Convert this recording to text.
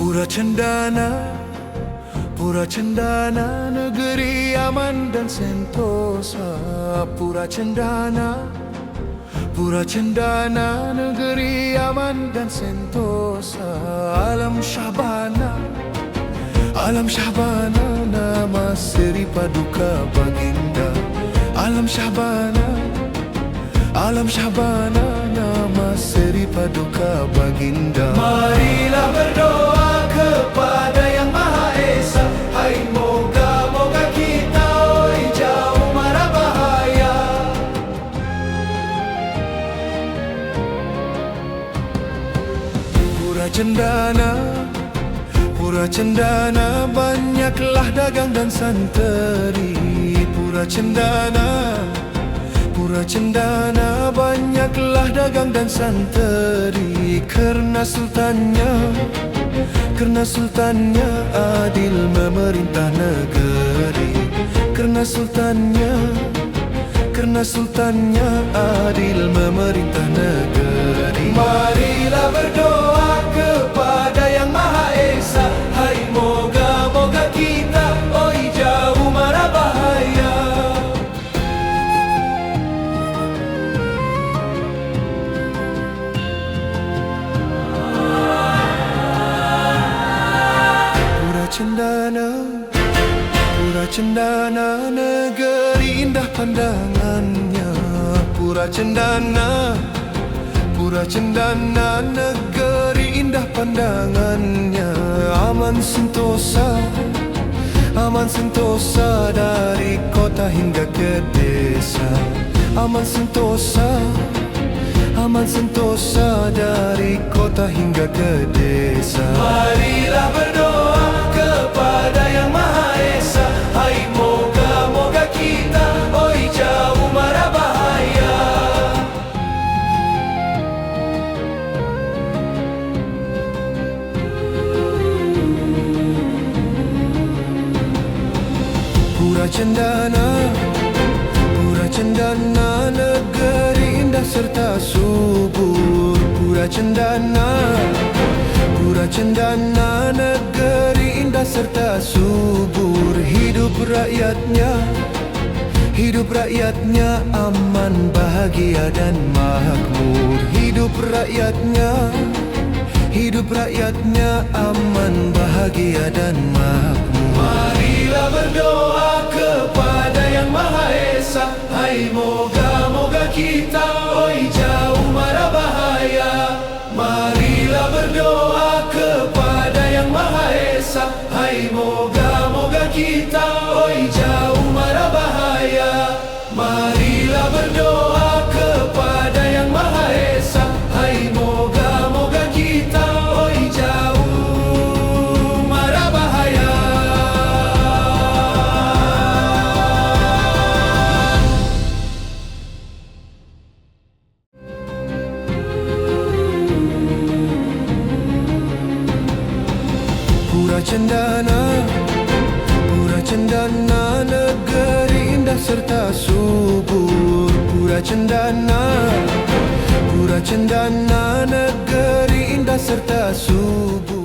cendana Pura cendana negeri aman dan sentosa. Pura cendana Pura cendana negeri aman dan sentosa. Alam Syahbana Alam Syahbana nama seri paduka baginda. Alam Syahbana Alam Syahbana nama seri paduka baginda. Marilah berdoa cendana Pura cendana Banyaklah dagang dan santeri. Pura cendana Pura cendana Banyaklah dagang dan santeri. Kerana sultannya Kerana sultannya Adil memerintah negeri. Kerana sultannya Kerana sultannya Adil memerintah negeri. Marilah berdoa kepada cendana Pura cendana Negeri indah pandangannya. Pura cendana Pura cendana Negeri indah pandangannya. Aman sentosa Aman sentosa Dari kota hingga ke desa. Aman sentosa Aman sentosa dari kota hingga ke desa. Marilah berdoa kepada yang Maha Esa Hai moga-moga kita oi jauh mara bahaya Pura cendana Pura cendana negeri indah serta subur Pura cendana Pura cendana negeri indah serta subur. Hidup rakyatnya Hidup rakyatnya aman, bahagia dan makmur. Hidup rakyatnya Hidup rakyatnya aman, bahagia dan makmur. Marilah berdoa oi jauh mara bahaya. Marilah berdoa kepada yang Maha Esa. Hai moga-moga kita oi jauh mara bahaya. Pura cendana Cendana Negeri indah serta subur. Pura cendana Pura cendana Negeri indah serta subur